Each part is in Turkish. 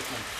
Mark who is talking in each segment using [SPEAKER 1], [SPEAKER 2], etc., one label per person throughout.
[SPEAKER 1] segment.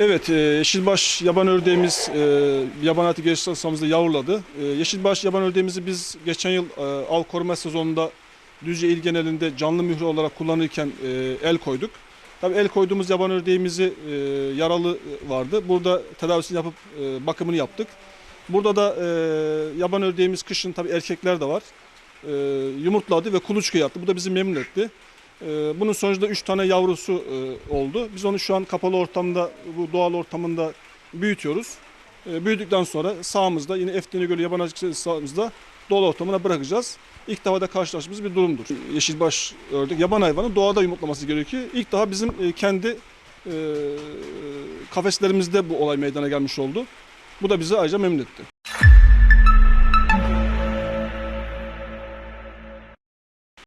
[SPEAKER 1] Evet, e, Yeşilbaş yaban ördeğimiz e, yaban hayatı geliştirme hastanemizde yavruladı. E, Yeşilbaş yaban ördeğimizi biz geçen yıl e, av koruma sezonunda Düzce il genelinde canlı mührü olarak kullanırken e, el koyduk. Tabii el koyduğumuz yaban ördeğimizi e, yaralı vardı. Burada tedavisini yapıp e, bakımını yaptık. Burada da e, yaban ördeğimiz kışın tabii erkekler de var. E, yumurtladı ve kuluçka yaptı. Bu da bizi memnun etti. Ee, Bunun sonucunda 3 tane yavrusu e, oldu. Biz onu şu an kapalı ortamda, bu doğal ortamında büyütüyoruz. Ee, Büyüdükten sonra sağımızda yine Efteni Gölü Yabanacık sağımızda doğal ortamına bırakacağız. İlk defa da karşılaştığımız bir durumdur. Yeşilbaş ördek, yaban hayvanı doğada yumurtlaması gerekiyor. İlk daha bizim e, kendi e, kafeslerimizde bu olay meydana gelmiş oldu. Bu da bizi ayrıca memnun etti.